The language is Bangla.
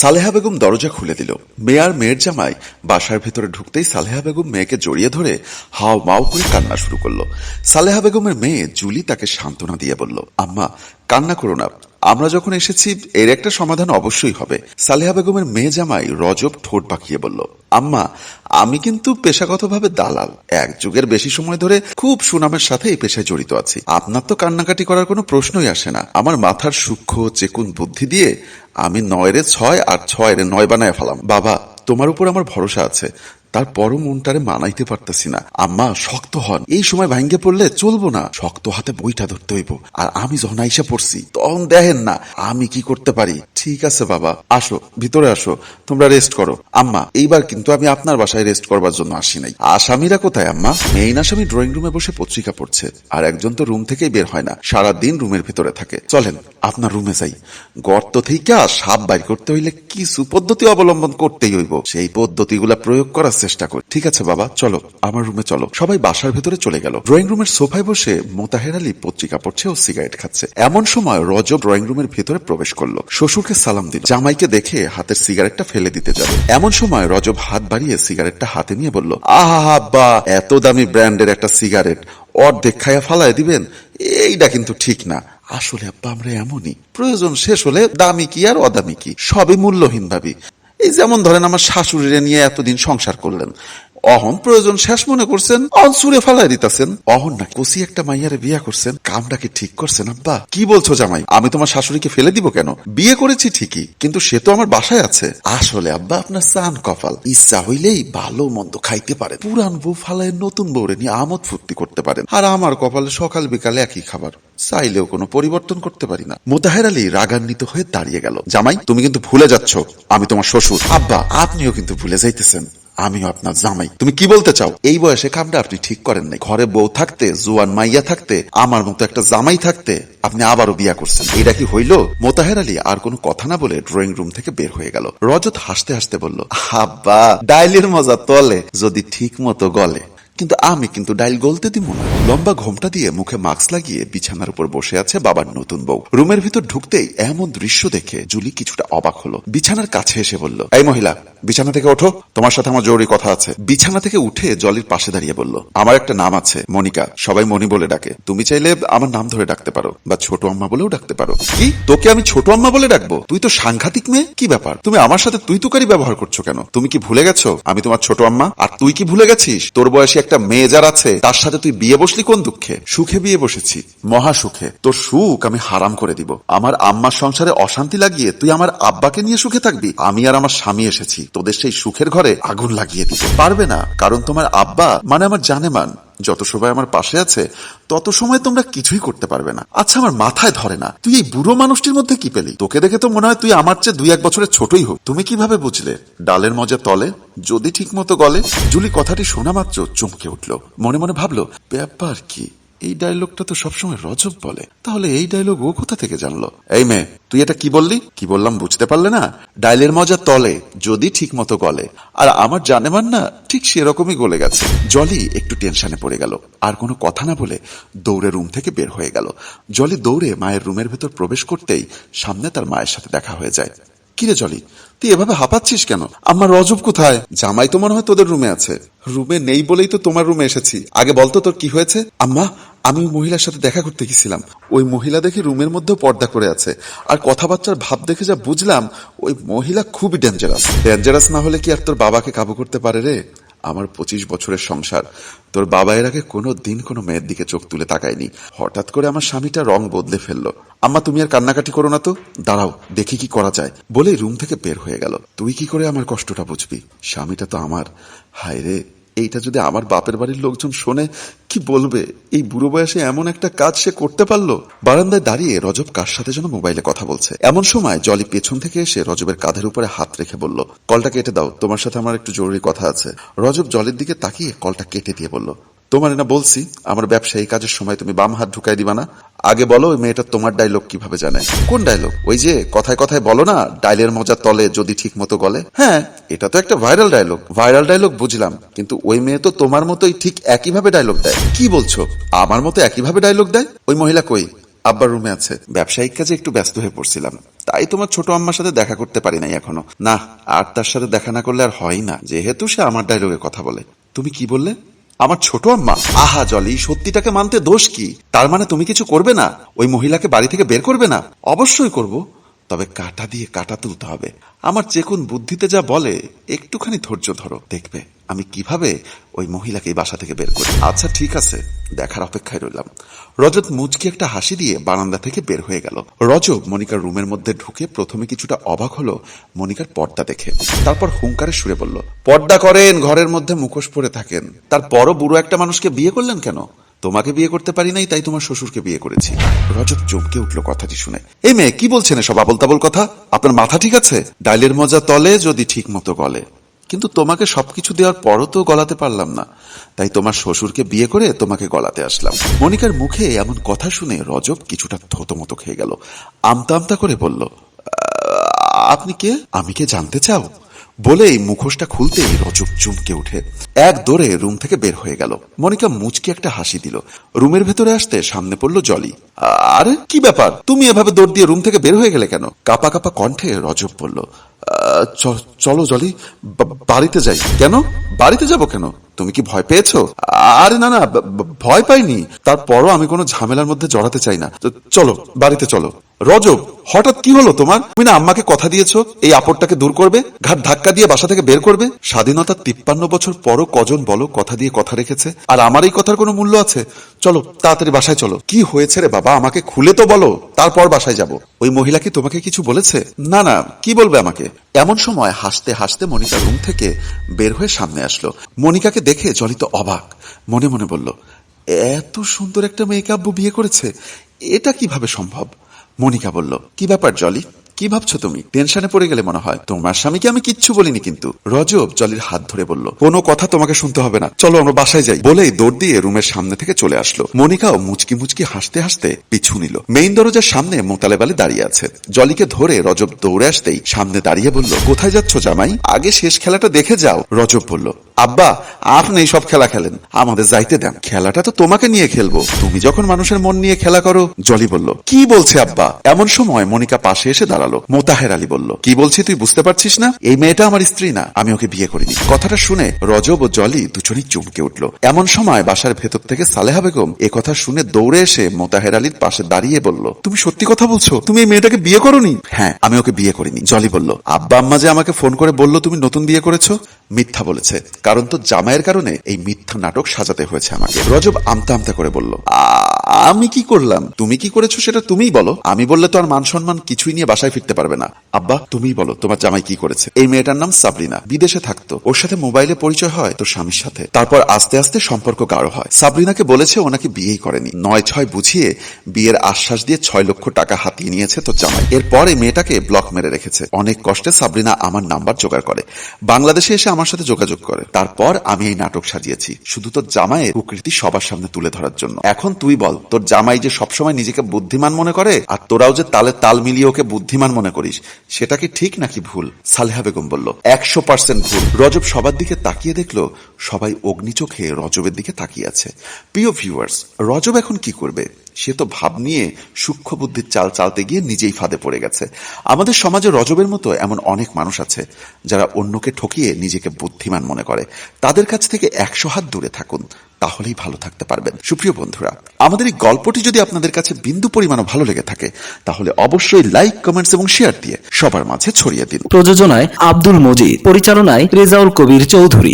সালেহা বেগম দরজা খুলে দিল। মেয়ার মেয়ের জামাই বাসার ভেতরে ঢুকতেই সালেহা বেগম মেয়েকে জড়িয়ে ধরে হাও মাও করে কান্না শুরু করল। সালেহা বেগমের মেয়ে জুলি তাকে সান্ত্বনা দিয়ে বলল, আম্মা কান্না করো না। আমরা যখন এসেছি, এর একটা সমাধান অবশ্যই হবে। সালেহা বেগমের মেয়ে জামাই রজব ঠোঁট পাকিয়ে বলল, আম্মা, আমি কিন্তু পেশাগতভাবে দালাল। এক যুগের বেশি সময় ধরে খুব সুনামের সাথে এই পেশায় জড়িত আছি। আপনার তো কান্নাকাটি করার কোনো প্রশ্নই আসে না। আমার মাথার সূক্ষ্ম, চেকুন বুদ্ধি দিয়ে আমি নয়রে ছয় আর ছয় রে নয় বানায় ফেলাম। বাবা, তোমার উপর আমার ভরসা আছে। তারপরও মনটারে মানাইতে পারতেছি না। আম্মা, শক্ত হন। এই সময় ভাঙ্গে পড়লে চলবো না। শক্ত হাতে বইটা ধরতে হইব। আর আমি যখন আইসা পড়ছি, তখন দেখেন না, আমি কি করতে পারি। ঠিক আছে বাবা, আসো, ভিতরে আসো, তোমরা রেস্ট করো। আম্মা, এইবার কিন্তু আমি আপনার বাসায় রেস্ট করবার জন্য আসি নাই। আসামিরা কোথায় আম্মা? মেইন আসামি ড্রয়িং রুমে বসে পত্রিকা পড়ছে, আর একজন তো রুম থেকেই বের হয় না সারা দিন রুমের ভিতরে থাকে। চলেন, আপনার রুমে যাই। গর্ত থেকে সাপ বাইর করতে হইলে কিছু পদ্ধতি অবলম্বন করতেই হইব। সেই পদ্ধতিগুলা প্রয়োগ করার চেষ্টা করি। ঠিক আছে বাবা, চলো, আমার রুমে চলো। সবাই বাসার ভেতরে চলে গেল। ড্রয়িং রুমের সোফায় বসে মোতাহের আলী পত্রিকা পড়ছে ও সিগারেট খাচ্ছে। এমন সময় রজব ড্রয়িং রুমের ভেতরে প্রবেশ করল। শ্বশুরকে সালাম দিল। জামাইকে দেখে হাতের সিগারেটটা ফেলে দিতে যাবে। এমন সময় রজব হাত বাড়িয়ে সিগারেটটা হাতে নিয়ে বলল আহা আব্বা, এত দামি ব্র্যান্ডের একটা সিগারেট। অর্ধেক খায়া ফালায় দিবেন? এইটা কিন্তু ঠিক না। আসলে, আব্বা, আমরা এমনই। প্রয়োজন শেষ হলে দামি কি আর অদামি কি? সবই মূল্যহীন ভাবি। এই যেমন ধরেন, আমার শাশুড়িরে নিয়ে এতদিন সংসার করলেন। অহন প্রয়োজন শেষ মনে করছেন অন সুরে ফালাই দিতেছেন। অহন না কষি একটা মাইয়ারে বিয়া করছেন, কামটা কি ঠিক করছেন, আব্বা? কি বলছো জামাই? আমি তোমার শাশুড়িকে ফেলে দিব কেন? বিয়ে করেছি ঠিকই, কিন্তু সে তো আমার বাসায় আছে। আসলে আব্বা, আপনার চান কপাল। ইচ্ছা হইলেই ভালো মন্দ খাইতে পারেন। পুরান বউ ফালায় নতুন বউরে নিয়ে আমোদ ফুর্তি করতে পারেন। আর আমার কপালে সকাল বিকালে একই খাবার। চাইলেও কোনো পরিবর্তন করতে পারি না। মোতাহের আলী রাগান্বিত হয়ে দাঁড়িয়ে গেল। জামাই, তুমি কিন্তু ভুলে যাচ্ছ, আমি তোমার শ্বশুর। আব্বা, আপনিও কিন্তু ভুলে যাইতেছেন। আমিও আপনার জামাই। তুমি কি বলতে চাও? এই বয়সে কামটা আপনি ঠিক করেন নাই। ঘরে বউ থাকতে, জুয়ান মাইয়া থাকতে, আমার মতো একটা জামাই থাকতে আপনি আবারও বিয়া করছেন। এটা কি হইল? মোতাহের আলী আর কোনো কথা না বলে ড্রয়িং রুম থেকে বের হয়ে গেল। রজত হাসতে হাসতে বলল, আব্বা, ডাইলের মজা তলে, যদি ঠিক মতো গলে। কিন্তু আমি কিন্তু ডাইল গলতে দিব না। লম্বা ঘোমটা দিয়ে মুখে মাস্ক লাগিয়ে বিছানার উপর বসে আছে বাবার নতুন বউ। রুমের ভিতর ঢুকতেই এমন দৃশ্য দেখে জুলি কিছুটা অবাক হলো। বিছানার কাছে এসে বলল, এই মহিলা বিছানা থেকে ওঠো, তোমার সাথে আমার জরুরি কথা আছে। বিছানা থেকে উঠে জলির পাশে দাঁড়িয়ে বলল, আমার একটা নাম আছে, মনিকা। সবাই মনি বলে ডাকে। তুমি চাইলে আমার নাম ধরে ডাকতে পারো, বা ছোট আম্মা বলেও ডাকতে পারো। কি? তোকে আমি ছোট আম্মা বলে ডাকবো? তুই তো সাংঘাতিক মেয়ে? কি ব্যাপার? তুমি আমার সাথে তুই তুকারি ব্যবহার করছ কেন? তুমি কি ভুলে গেছো? আমি তোমার ছোট আম্মা? আর তুই কি ভুলে গেছিস? তোর বয়সী একটা মেয়ে যার আছে, তার সাথে তুই বিয়ে বসলি কোন দুঃখে? সুখে বিয়ে বসেছি, মহা সুখে। তোর সুখ আমি হারাম করে দিব। আমার আম্মার সংসারে অশান্তি লাগিয়ে তুই আমার আব্বাকে নিয়ে সুখে থাকবি। আমি আর আমার স্বামী এসেছি। তোদের সেই সুখের ঘরে আগুন লাগিয়ে দিতে পারবে না। কারণ তোমার আব্বা মানে আমার জানেমান। যত সময় আমার পাশে আছে, তত সময় তোমরা কিছুই করতে পারবে না। আচ্ছা আমার মাথায় ধরে না। তুই এই বুড়ো মানুষটির মধ্যে কি পেলি? তোকে দেখে তো মনে হয় তুই আমার চেয়ে দুই এক বছরের ছোটই হোক। তুমি কীভাবে বুঝলে? ডালের মজা তলে, যদি ঠিক মতো গলে। জুলি কথাটি শোনা মাত্র চমকে উঠল। মনে মনে ভাবলো, ব্যাপার কি? এই ডায়লগটা তো সবসময় রজব বলে। তাহলে এই ডায়লগ ও কোথা থেকে জানলো? এই মেয়ে, তুই এটা কি বললি? কি বললাম বুঝতে পারলে না? ডাইলের মজা তলে, যদি ঠিক মতো গলে। আর আমার জানেমান না ঠিক সেরকমই গলে গেছে। জলি একটু টেনশনে পড়ে গেল। আর কোনো কথা না বলে দৌড়ে রুম থেকে বের হয়ে গেল। জলি দৌড়ে মায়ের রুমের ভেতর প্রবেশ করতেই সামনে তার মায়ের সাথে দেখা হয়ে যায়। কিরে চলি তুই এভাবে হাঁপাচ্ছিস কেন? আমার রজব কোথায়? জামাই তো মনে হয় তোদের রুমে আছে। রুমে নেই বলেই তো তোমার রুমে এসেছি। আগে বলতো তোর কি হয়েছে? আম্মা, আমি ওই মহিলার সাথে দেখা করতে গেছিলাম। ওই মহিলা দেখে রুমের মধ্যেও পর্দা করে আছে। আর কথাবার্তার ভাব দেখে যা বুঝলাম, ওই মহিলা খুবই ডেঞ্জারাস ডেঞ্জারাস না হলে কি আর তোর বাবাকে কাবু করতে পারে রে? আমার পঁচিশ বছরের সংসার। তোর বাবা এর আগে কোনো দিন কোনো মেয়ের দিকে চোখ তুলে তাকায়নি। হঠাৎ করে আমার স্বামীটা রং বদলে ফেলল। আম্মা, তুমি আর কান্নাকাটি করো না তো। দাঁড়াও, দেখি কি করা যায়। বলে রুম থেকে বের হয়ে গেল। তুই কি করে আমার কষ্টটা বুঝবি? স্বামীটা তো আমার। হায় রে। এইটা যদি আমার বাপের বাড়ির লোকজন শোনে, কি বলবে? এই বুড়ো বয়সে এমন একটা কাজ সে করতে পারল? বারান্দায় দাঁড়িয়ে রজব কার সাথে যেন মোবাইলে কথা বলছে। এমন সময় জলি পেছন থেকে এসে রজবের কাঁধের উপরে হাত রেখে বলল, কলটা কেটে দাও, তোমার সাথে আমার একটু জরুরি কথা আছে। রজব জলের দিকে তাকিয়ে কলটা কেটে দিয়ে বলল তোমার না বলছি, আমার ব্যবসায়ী কাজের সময় তুমি বাম হাত ঢুকাই দিবা না। আগে বলো ওই মেয়েটা তোমার ডায়লগ কীভাবে জানে? কোন ডায়লগ ওই যে কথায় কথায় বলো না, ডাইলের মজা তলে যদি ঠিক মতো গলে। হ্যাঁ এটা তো একটা ভাইরাল ডায়লগ ভাইরাল ডায়লগ বুঝলাম, কিন্তু ওই মেয়ে তো তোমার মতোই ঠিক একইভাবে ডায়লগ দেয়। কি বলছো? আমার মতো একইভাবে ডায়লগ দেয়? ওই মহিলা কই? আব্বার রুমে আছে। ব্যবসায়িক কাজে একটু ব্যস্ত হয়ে পড়ছিলাম। তাই তোমার ছোট আম্মার সাথে দেখা করতে পারি নাই এখনও। না, আর তার সাথে দেখা না করলে আর হয় না, যেহেতু সে আমার ডায়লগে কথা বলে। তুমি কি বললে? আমার ছোট আম্মা। আহা জলি, সত্যিটাকে মানতে দোষ কি? তার মানে তুমি কিছু করবে না? ওই মহিলাকে বাড়ি থেকে বের করবে না? অবশ্যই করব। তবে কাটা দিয়ে কাটা তুলতে হবে। আমার যে কোন বুদ্ধিতে যা বলে, একটুখানি ধৈর্য ধরো। দেখবে, আমি কীভাবে ওই মহিলাকে বাসা থেকে বের করি। আচ্ছা ঠিক আছে, দেখার অপেক্ষায় রইলাম। রজত মুচকি একটা হাসি দিয়ে বারান্দা থেকে বের হয়ে গেল। রজব মনিকার রুমের মধ্যে ঢুকে প্রথমে কিছুটা অবাক হলো মনিকার পর্দা দেখে। তারপর হুঙ্কারে সুরে বলল, পর্দা করেন, ঘরের মধ্যে মুখোশ পরে থাকেন। তারপরও বুড়ো একটা মানুষকে বিয়ে করলেন কেন? তোমাকে বিয়ে করতে পারি নাই, তাই তোমার শ্বশুরকে বিয়ে করেছি। রজব চমকে উঠল কথাটি শুনে। এই মেয়ে, কি বলছেন এসব আবল তাবল কথা? আপনার মাথা ঠিক আছে? ডাইলের মজা তলে যদি ঠিক মতো গলে। কিন্তু তোমাকে সবকিছু দেওয়ার পরও তো গলাতে পারলাম না। তাই তোমার শ্বশুরকে বিয়ে করে তোমাকে গলাতে আসলাম। মনিকার মুখে এমন কথা শুনে রজব কিছুটা থতমতো খেয়ে গেল। আমতা আমতা করে বলল আপনি কে? আমি কে জানতে চাও? বলেই মুখোশটা খুলতেই রজব চুমকে উঠে এক দৌড়ে রুম থেকে বের হয়ে গেল। মনিকা মুচকি একটা হাসি দিল। রুমের ভেতরে আসতে সামনে পড়ল জলি। আরে কি ব্যাপার? তুমি এভাবে দৌড় দিয়ে রুম থেকে বের হয়ে গেলে কেন? কাপা কাপা কণ্ঠে রজব বলল "আহ, চলো জলি বাড়িতে যাই। কেন? বাড়িতে যাব কেন? তুমি কি ভয় পেয়েছ? আরে না না ভয় পাইনি। তারপরও আমি কোনো ঝামেলার মধ্যে জড়াতে চাই না। চলো বাড়িতে চলো। রজব, হঠাৎ কি হলো তোমার? তুমি না আম্মাকে কথা দিয়েছ, এই আপদটাকে দূর করবে, ঘাট ধাক্কা দিয়ে বাসা থেকে বের করবে? স্বাধীনতার তিপ্পান্ন বছর পরও কজন বলো কথা দিয়ে কথা রেখেছে? আর আমার এই কথার কোনো মূল্য আছে? চলো, তাড়াতাড়ি বাসায় চলো। কি হয়েছে রে বাবা? আমাকে খুলে তো বলো। তারপর বাসায় যাব। ওই মহিলা কি তোমাকে কিছু বলেছে? না না, কি বলবে আমাকে? এমন সময় হাসতে হাসতে মনিকা রুম থেকে বের হয়ে সামনে আসলো। মনিকাকে দেখে জলিত অবাক। মনে মনে বলল, এত সুন্দর একটা মেয়েকে আব্বু বিয়ে করেছে। এটা কীভাবে সম্ভব? মনিকা বলল, কি ব্যাপার, জলি? কি ভাবছ তুমি? টেনশনে পড়ে গেলে মনে হয়। তোমার স্বামীকে আমি কিচ্ছু বলিনি কিন্তু। রজব জলির হাত ধরে বলল, কোনো কথা তোমাকে শুনতে হবে না। চলো, আমরা বাসায় যাই। বলেই দৌড় দিয়ে রুমের সামনে থেকে চলে আসলো। মনিকাও মুচকি মুচকি হাসতে হাসতে পিছু নিল। মেইন দরজার সামনে মোতালে বালে দাঁড়িয়ে আছে। জলিকে ধরে রজব দৌড়ে আসতেই সামনে দাঁড়িয়ে বলল, কোথায় যাচ্ছ জামাই? আগে শেষ খেলাটা দেখে যাও। রজব বলল আব্বা, আপনি এই সব খেলা খেলেন। আমাদের যাইতে দেন। খেলাটা তো তোমাকে নিয়ে খেলব। তুমি যখন মানুষের মন নিয়ে খেলা করো, জলি বলল, কি বলছে আব্বা? এমন সময় মনিকা পাশে এসে দাঁড়াল। মোতাহের আলী বলল, কি বলছি তুই বুঝতে পারছিস না? এই মেয়েটা আমার স্ত্রী না। আমি ওকে বিয়ে করিনি। কথাটা শুনে রজব ও জলি দুজনেই চমকে উঠল। এমন সময় বাসার ভেতর থেকে সালেহা বেগম এ কথা শুনে দৌড়ে এসে মোতাহের আলীর পাশে দাঁড়িয়ে বলল, তুমি সত্যি কথা বলছো? তুমি এই মেয়েটাকে বিয়ে করনি? হ্যাঁ আমি ওকে বিয়ে করিনি। জলি বলল, আব্বা আম্মা যে আমাকে ফোন করে বলল তুমি নতুন বিয়ে করেছ? মিথ্যা বলেছে। কারণ তো জামাইয়ের কারণে এই মিথ্যা নাটক সাজাতে হয়েছে আমাকে। রজব আমতা আমতা করে বলল আমি কি করলাম? তুমি কি করেছ সেটা তুমিই বলো। আমি বললে তো আর মান সম্মান কিছুই নিয়ে বাসায় ফিরতে পারবে না। আব্বা, তুমিই বলো, তোমার জামাই কি করেছে? এই মেয়েটার নাম সাবরিনা। বিদেশে থাকতো। ওর সাথে মোবাইলে পরিচয় হয় তোর স্বামীর সাথে। তারপর আস্তে আস্তে সম্পর্ক গাঢ় হয়। সাবরিনাকে বলেছে ওনাকে বিয়েই করেনি। নয় ছয় বুঝিয়ে বিয়ের আশ্বাস দিয়ে ছয় লক্ষ টাকা হাতিয়ে নিয়েছে তোর জামাই। এরপর এই মেয়েটাকে ব্লক মেরে রেখেছে। অনেক কষ্টে সাবরিনা আমার নাম্বার জোগাড় করে। বাংলাদেশে এসে আমার সাথে যোগাযোগ করে। তারপর আমি এই নাটক সাজিয়েছি। শুধু তোর জামাইয়ের কুকৃতি সবার সামনে তুলে ধরার জন্য। এখন তুই বল, তোর জামাই যে সবসময় নিজেকে বুদ্ধিমান মনে করে, আর তোরাও যে তালে তাল মিলিয়ে ওকে বুদ্ধিমান মনে করিস সেটা কি ঠিক নাকি ভুল? সালেহা বেগম বলল, একশো পার্সেন্ট ভুল। রজব সবার দিকে তাকিয়ে দেখল, সবাই অগ্নি চোখে রজবের দিকে তাকিয়ে আছে। প্রিয় ভিউয়ার্স রজব এখন কি করবে? সে তো ভাব নিয়ে সূক্ষ্ম বুদ্ধির চাল চালতে গিয়ে নিজেই ফাঁদে পড়ে গেছে। আমাদের সমাজে রজবের মতো এমন অনেক মানুষ আছে, যারা অন্যকে ঠকিয়ে নিজেকে বুদ্ধিমান মনে করে। তাদের কাছ থেকে একশো হাত দূরে থাকুন। তাহলেই ভালো থাকতে পারবেন। সুপ্রিয় বন্ধুরা, আমাদের এই গল্পটি যদি আপনাদের কাছে বিন্দু পরিমাণও ভালো লেগে থাকে, তাহলে অবশ্যই লাইক কমেন্টস এবং শেয়ার দিয়ে সবার মাঝে ছড়িয়ে দিন। প্রযোজনায় আব্দুল মজিদ, পরিচালনায় রেজাউল কবির চৌধুরী।